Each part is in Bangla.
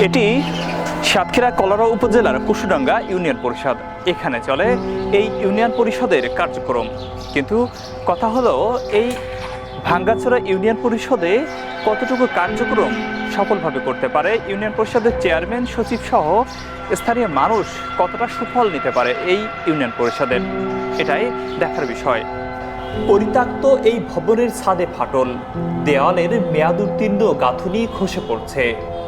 এটি সাতক্ষীরা কলারা উপজেলার কুশুডাঙ্গা ইউনিয়ন পরিষদ। এখানে চলে এই ইউনিয়ন পরিষদের কার্যক্রম। কিন্তু কথা হলো, এই ভাঙ্গাছড়া ইউনিয়ন পরিষদে কতটুকু কার্যক্রম সফলভাবে করতে পারে? ইউনিয়ন পরিষদের চেয়ারম্যান, সচিব সহ স্থানীয় মানুষ কতটা সুফল নিতে পারে এই ইউনিয়ন পরিষদের? এটাই দেখার বিষয়। পরিত্যক্ত এই ভবনের ছাদে ফাটল। দেওয়ালের মেয়াদ উত্তীর্ণ গাঁথুনি খসে পড়ছে।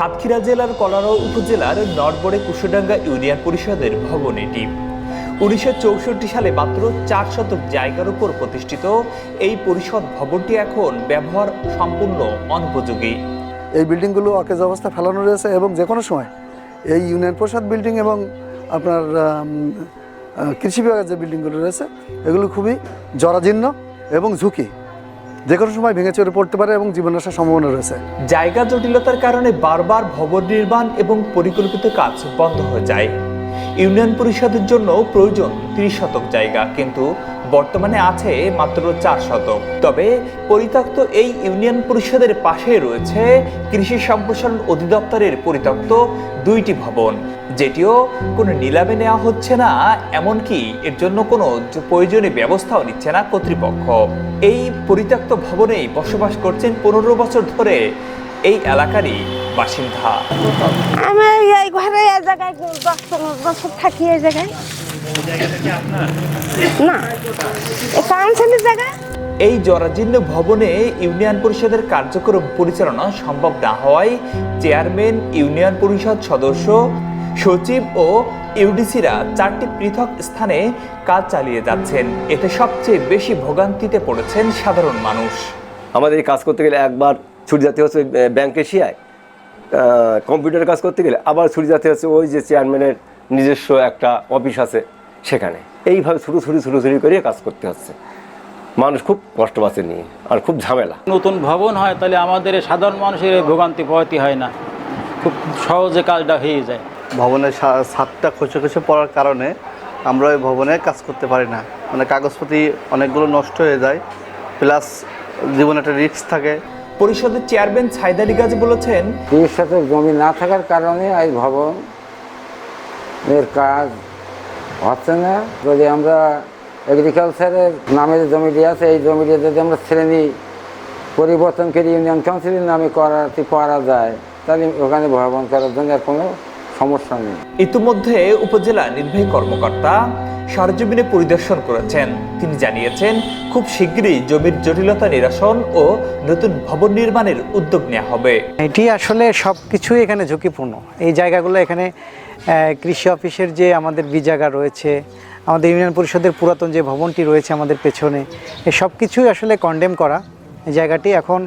সাতক্ষীরা জেলার কলারো উপজেলার নরবরে কুশডাঙ্গা ইউনিয়ন পরিষদের ভবন এটি। উনিশশো চৌষট্টি সালে মাত্র চার শতক জায়গার উপর প্রতিষ্ঠিত এই পরিষদ ভবনটি এখন ব্যবহার সম্পূর্ণ অনুপযোগী। এই বিল্ডিংগুলো অকেজ অবস্থা ফেলানো রয়েছে এবং যে কোনো সময় এই ইউনিয়ন পরিষদ বিল্ডিং এবং আপনার কৃষি বিভাগের যে বিল্ডিংগুলো রয়েছে, এগুলো খুবই জরাজীর্ণ এবং ঝুঁকি। যে কোনো সময় ভেঙে চড়ে পড়তে পারে এবং জীবন আসার সম্ভাবনা রয়েছে। জায়গা জটিলতার কারণে বারবার ভবন নির্মাণ এবং পরিকল্পিত কাজ বন্ধ হয়ে যায়। ইউনিয়ন পরিষদের জন্য প্রয়োজন ত্রিশ শতক জায়গা, কিন্তু বর্তমানে আছে মাত্র চার শতক। তবে পরিত্যক্ত এই ইউনিয়ন পরিষদের পাশে রয়েছে কৃষি সম্প্রসারণ অধিদপ্তরের পরিত্যক্ত দুইটি ভবন, যেটিও কোনো নিলামে নেওয়া হচ্ছে না, এমনকি এর জন্য কোনো প্রয়োজনীয় ব্যবস্থাও নিচ্ছে না কর্তৃপক্ষ। এই পরিত্যক্ত ভবনেই বসবাস করছেন পনেরো বছর ধরে এই এলাকারই বাসিন্দা। এই ঘরে এই জায়গায় দশ পনেরো বছর থাকি, এই জায়গায়। না কাউন্সিলের জায়গা এই জরাজীর্ণ ভবনে ইউনিয়ন পরিষদের কার্যক্রম পরিচালনা সম্ভব না হওয়ায় চেয়ারম্যান ইউনিয়ন পরিষদ সদস্য সচিব ও ইউডিসিরা চারটি পৃথক স্থানে কাজ চালিয়ে যাচ্ছেন। এতে সবচেয়ে বেশি ভোগান্তিতে পড়েছেন সাধারণ মানুষ। আমাদের এই কাজ করতে গেলে একবার ছুটি যেতে হচ্ছে আহ, ব্যাংক এশিয়ায় কম্পিউটার কাজ করতে গেলে আবার ছুটি যেতে হচ্ছে ওই যে চেয়ারম্যানের নিজস্ব একটা অফিস আছে। সেখানে। এইভাবে ছুটো ছুটি ছুটো ছুটি করে কাজ করতে হচ্ছে। মানুষ খুব কষ্ট পাচ্ছে নিয়ে আর খুব ঝামেলা। নতুন ভবন হয় তাহলে আমাদের সাধারণ মানুষের ভোগান্তি পোহাতে হয় না। খুব সহজে কাজটা হয়ে যায়। ভবনের ছাদটা খসে খসে পড়ার কারণে আমরা ওই ভবনে কাজ করতে পারি না। মানে কাগজপাতি অনেকগুলো নষ্ট হয়ে যায় প্লাস জীবনে একটা রিস্ক থাকে। পরিষদের চেয়ারম্যান সাইদালি গাজী বলেছেন তিরিশ শতক জমি না থাকার কারণে এই ভবন এর কাজ হচ্ছে না? যদি আমরা এগ্রিকালচারের নামে যে জমিটি আছে, এই জমিটি যদি আমরা শ্রেণি পরিবর্তন করে ইউনিয়ন কাউন্সিলের নামে করাতে পারা যায়, তাহলে ওখানে ভ্রমণ করার জন্য আর কোনো সমস্যা নেই। ইতিমধ্যে উপজেলা নির্বাহী কর্মকর্তা সরজমিনে পরিদর্শন করেছেন। তিনি জানিয়েছেন, খুব শীঘ্রই জমির জটিলতা নিরসন ও নতুন ভবন নির্মাণের উদ্যোগ নেওয়া হবে। এটি আসলে সব কিছুই এখানে ঝুঁকিপূর্ণ। এই জায়গাগুলো এখানে কৃষি অফিসের যে আমাদের বিজাগা রয়েছে, আমাদের ইউনিয়ন পরিষদের পুরাতন যে ভবনটি রয়েছে আমাদের পেছনে এই সব কিছুই আসলে কন্ডেম করা। এই জায়গাটি এখন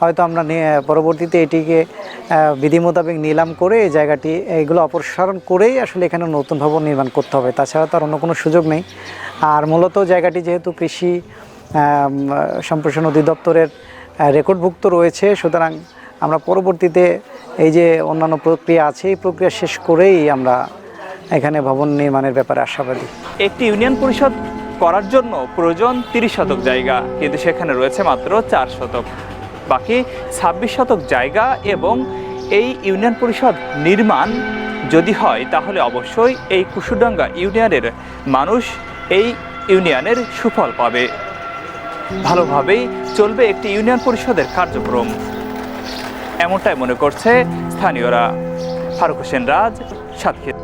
হয়তো আমরা পরবর্তীতে এটিকে বিধি মোতাবেক নিলাম করে এই জায়গাটি এইগুলো অপসারণ করেই আসলে এখানে নতুন ভবন নির্মাণ করতে হবে। তাছাড়া তার অন্য কোনো সুযোগ নেই। আর মূলত জায়গাটি যেহেতু কৃষি সম্প্রসারণ অধিদপ্তরের রেকর্ডভুক্ত রয়েছে, সুতরাং আমরা পরবর্তীতে এই যে অন্যান্য প্রক্রিয়া আছে, এই প্রক্রিয়া শেষ করেই আমরা এখানে ভবন নির্মাণের ব্যাপারে আশাবাদী। একটি ইউনিয়ন পরিষদ করার জন্য প্রয়োজন তিরিশ শতক জায়গা, কিন্তু সেখানে রয়েছে মাত্র চার শতক। বাকি ছাব্বিশ শতক জায়গা এবং এই ইউনিয়ন পরিষদ নির্মাণ যদি হয়, তাহলে অবশ্যই এই কুশুডাঙ্গা ইউনিয়নের মানুষ এই ইউনিয়নের সুফল পাবে। ভালোভাবেই চলবে একটি ইউনিয়ন পরিষদের কার্যক্রম। এমনটাই মনে করছে স্থানীয়রা। ফারুক হোসেন রাজ, সাতক্ষীরা।